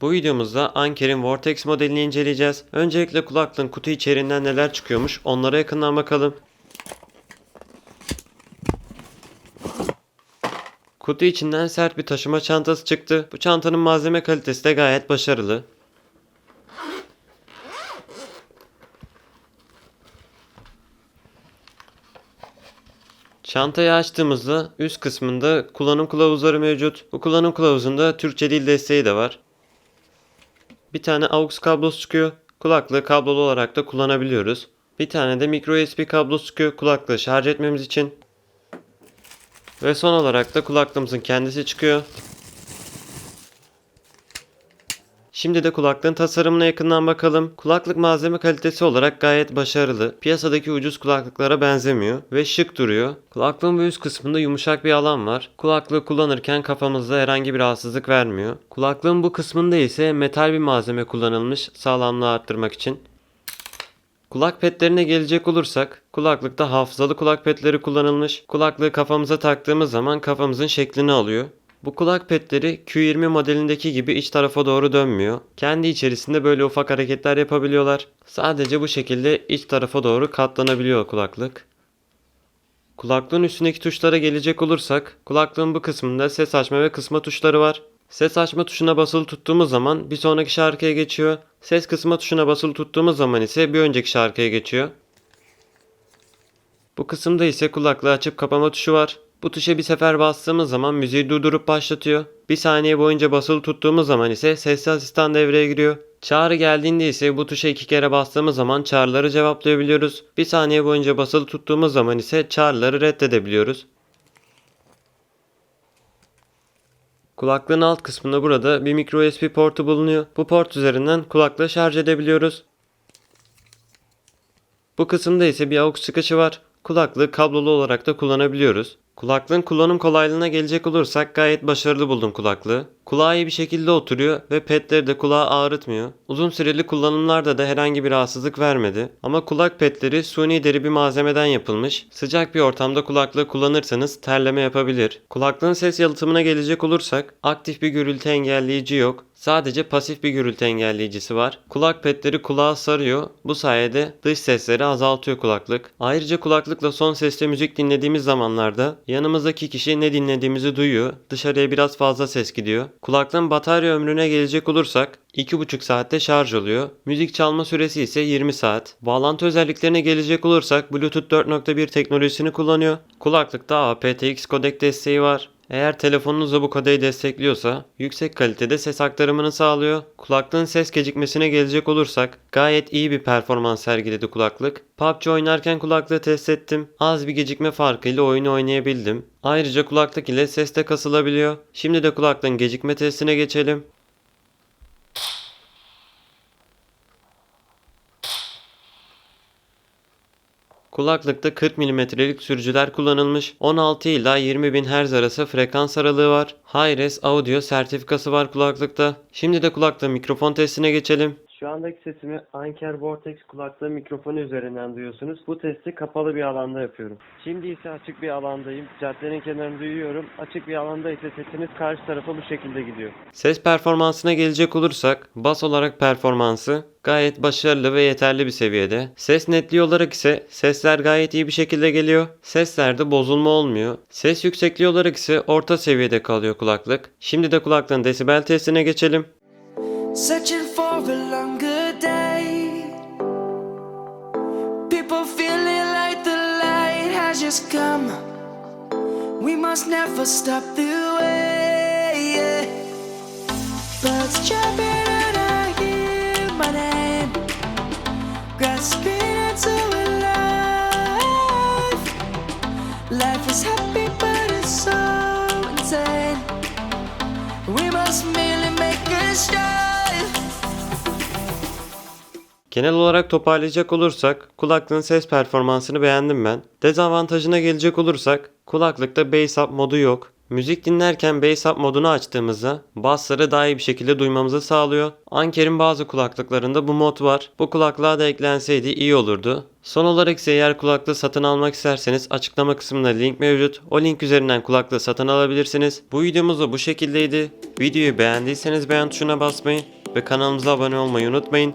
Bu videomuzda Anker'in Vortex modelini inceleyeceğiz. Öncelikle kulaklığın kutu içeriğinden neler çıkıyormuş onlara yakından bakalım. Kutu içinden sert bir taşıma çantası çıktı. Bu çantanın malzeme kalitesi de gayet başarılı. Çantayı açtığımızda üst kısmında kullanım kılavuzları mevcut. Bu kullanım kılavuzunda Türkçe dil desteği de var. Bir tane AUX kablosu çıkıyor. Kulaklığı kablolu olarak da kullanabiliyoruz. Bir tane de micro USB kablosu çıkıyor kulaklığı şarj etmemiz için. Ve son olarak da kulaklığımızın kendisi çıkıyor. Şimdi de kulaklığın tasarımına yakından bakalım. Kulaklık malzeme kalitesi olarak gayet başarılı. Piyasadaki ucuz kulaklıklara benzemiyor ve şık duruyor. Kulaklığın bu üst kısmında yumuşak bir alan var. Kulaklığı kullanırken kafamızda herhangi bir rahatsızlık vermiyor. Kulaklığın bu kısmında ise metal bir malzeme kullanılmış sağlamlığı arttırmak için. Kulak petlerine gelecek olursak, kulaklıkta hafızalı kulak petleri kullanılmış. Kulaklığı kafamıza taktığımız zaman kafamızın şeklini alıyor. Bu kulak petleri Q20 modelindeki gibi iç tarafa doğru dönmüyor. Kendi içerisinde böyle ufak hareketler yapabiliyorlar. Sadece bu şekilde iç tarafa doğru katlanabiliyor kulaklık. Kulaklığın üstündeki tuşlara gelecek olursak, kulaklığın bu kısmında ses açma ve kısma tuşları var. Ses açma tuşuna basılı tuttuğumuz zaman bir sonraki şarkıya geçiyor. Ses kısma tuşuna basılı tuttuğumuz zaman ise bir önceki şarkıya geçiyor. Bu kısımda ise kulaklığı açıp kapama tuşu var. Bu tuşa bir sefer bastığımız zaman müziği durdurup başlatıyor. Bir saniye boyunca basılı tuttuğumuz zaman ise sesli asistan devreye giriyor. Çağrı geldiğinde ise bu tuşa iki kere bastığımız zaman çağrıları cevaplayabiliyoruz. Bir saniye boyunca basılı tuttuğumuz zaman ise çağrıları reddedebiliyoruz. Kulaklığın alt kısmında burada bir micro USB portu bulunuyor. Bu port üzerinden kulaklığı şarj edebiliyoruz. Bu kısımda ise bir AUX çıkışı var. Kulaklığı kablolu olarak da kullanabiliyoruz. Kulaklığın kullanım kolaylığına gelecek olursak gayet başarılı buldum kulaklığı. Kulağa iyi bir şekilde oturuyor ve petleri de kulağı ağrıtmıyor. Uzun süreli kullanımlarda da herhangi bir rahatsızlık vermedi. Ama kulak petleri suni deri bir malzemeden yapılmış. Sıcak bir ortamda kulaklığı kullanırsanız terleme yapabilir. Kulaklığın ses yalıtımına gelecek olursak aktif bir gürültü engelleyici yok. Sadece pasif bir gürültü engelleyicisi var. Kulak petleri kulağa sarıyor. Bu sayede dış sesleri azaltıyor kulaklık. Ayrıca kulaklıkla son sesle müzik dinlediğimiz zamanlarda yanımızdaki kişi ne dinlediğimizi duyuyor. Dışarıya biraz fazla ses gidiyor. Kulaklığın batarya ömrüne gelecek olursak 2,5 saatte şarj oluyor. Müzik çalma süresi ise 20 saat. Bağlantı özelliklerine gelecek olursak Bluetooth 4.1 teknolojisini kullanıyor. Kulaklıkta aptX kodek desteği var. Eğer telefonunuz da bu kodeyi destekliyorsa yüksek kalitede ses aktarımını sağlıyor. Kulaklığın ses gecikmesine gelecek olursak gayet iyi bir performans sergiledi kulaklık. PUBG oynarken kulaklığı test ettim. Az bir gecikme farkıyla oyunu oynayabildim. Ayrıca kulaklık ile ses de kasılabiliyor. Şimdi de kulaklığın gecikme testine geçelim. Kulaklıkta 40 mm'lik sürücüler kullanılmış. 16 ila 20 bin Hz arası frekans aralığı var. Hi-Res Audio sertifikası var kulaklıkta. Şimdi de kulaklığın mikrofon testine geçelim. Şu andaki sesimi Anker Vortex kulaklığı mikrofonu üzerinden duyuyorsunuz. Bu testi kapalı bir alanda yapıyorum. Şimdi ise açık bir alandayım. Caddenin kenarında duyuyorum. Açık bir alanda ise sesiniz karşı tarafa bu şekilde gidiyor. Ses performansına gelecek olursak bas olarak performansı gayet başarılı ve yeterli bir seviyede. Ses netliği olarak ise sesler gayet iyi bir şekilde geliyor. Seslerde bozulma olmuyor. Ses yüksekliği olarak ise orta seviyede kalıyor kulaklık. Şimdi de kulaklığın desibel testine geçelim. Searching for a come. We must never stop the way. Yeah. Birds jumping and I hear my name. Grasping into life. Life is happy, but it's so insane. We must merely make a start. Genel olarak toparlayacak olursak kulaklığın ses performansını beğendim ben. Dezavantajına gelecek olursak kulaklıkta bass up modu yok. Müzik dinlerken Bass Up modunu açtığımızda bassları daha iyi bir şekilde duymamızı sağlıyor. Anker'in bazı kulaklıklarında bu mod var. Bu kulaklığa da eklenseydi iyi olurdu. Son olarak ise eğer kulaklığı satın almak isterseniz açıklama kısmında link mevcut. O link üzerinden kulaklığı satın alabilirsiniz. Bu videomuz da bu şekildeydi. Videoyu beğendiyseniz beğen tuşuna basmayı ve kanalımıza abone olmayı unutmayın.